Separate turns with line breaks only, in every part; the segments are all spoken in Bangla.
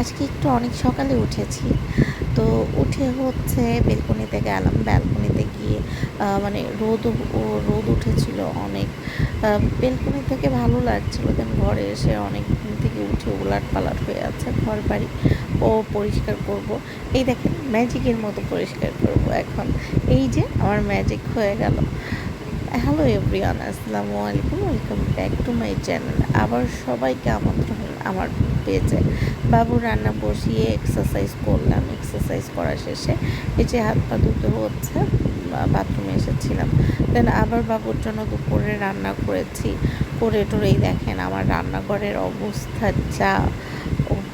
আজকে একটু অনেক সকালে উঠেছি। তো উঠে হচ্ছে বেলকনিতে গেলাম। ব্যালকনিতে গিয়ে মানে রোদ রোদ উঠেছিল অনেক। বেলকনি থেকে ভালো লাগছিল। দেন ঘরে এসে অনেক ঘুম থেকে উঠে উলাট পালাট হয়ে আছে। ঘর বাড়ি ও পরিষ্কার করব। এই দেখেন ম্যাজিকের মতো পরিষ্কার করব এখন। এই যে আমার ম্যাজিক হয়ে গেল। হ্যালো এভরিওয়ান আসসালামু আলাইকুম। Welcome back to my channel আবার সবাইকে আমন্ত্রণ আমার পেয়েছে। বাবু রান্না বসিয়ে এক্সারসাইজ করলাম। এক্সারসাইজ করা শেষে এই যে হাত পা দুটো হচ্ছে বাথরুমে এসেছিলাম। দেন আবার বাবুর জন্য দুপুরে রান্না করেছি। করে টোরেই দেখেন আমার রান্নাঘরের অবস্থা যা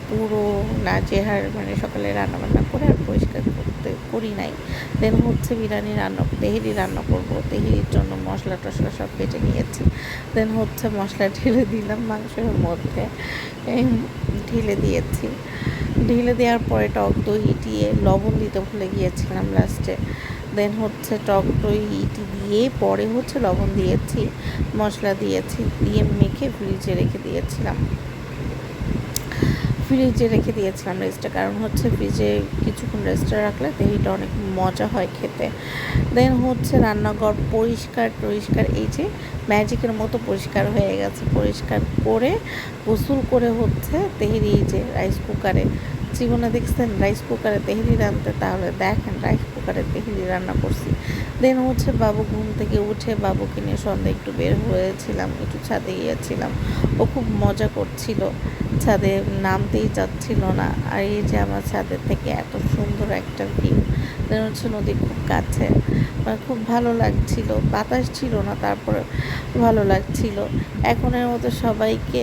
পুরো নাজেহার মানে সকালে রান্নাবান্না করে করি নাই। দেন হচ্ছে বিরিয়ানি রান্না তেহেরি রান্না করব। তেহেরির জন্য মশলা টশলা সব কেটে নিয়েছি। দেন হচ্ছে মশলা ঢেলে দিলাম মাংসের মধ্যে। ঢেলে দিয়েছি। ঢেলে দেওয়ার পরে টক দই ইটিয়ে লবণ দিতে ভুলে গিয়েছিলাম লাস্টে দেন হচ্ছে টক দই ইটি দিয়ে পরে হচ্ছে লবণ দিয়েছি, মশলা দিয়েছি, দিয়ে মেখে ফ্রিজে রেখে দিয়েছিলাম। ফ্রিজে রেখে দিয়েছিলাম রেস্টটা কারণ হচ্ছে ফ্রিজে কিছুক্ষণ রেস্টটা রাখলে দেহিটা অনেক মজা হয় খেতে। দেন হচ্ছে রান্নাঘর পরিষ্কার পরিষ্কার এই যে ম্যাজিকের মতো পরিষ্কার হয়ে গেছে। পরিষ্কার করে গোসল করে হচ্ছে দেহির এই যে রাইস কুকারে জীবনে দেখছেন রাইস কুকারে তেহেরি রাঁধতে তাহলে দেখেন রাইস কুকারে তেহেরি রান্না করছি। দেন হচ্ছে বাবু ঘুম থেকে উঠে বাবুকে নিয়ে সন্ধ্যা একটু বের হয়েছিলাম, একটু ছাদে গিয়েছিলাম। ও খুব মজা করছিল, ছাদে নামতেই চাচ্ছিল না। আর এই যে আমার ছাদের থেকে এত সুন্দর একটা ভিউ দেন হচ্ছে নদী খুব কাছে। মানে খুব ভালো লাগছিল, বাতাস ছিল না, তারপরে ভালো লাগছিল। এখনের মতো সবাইকে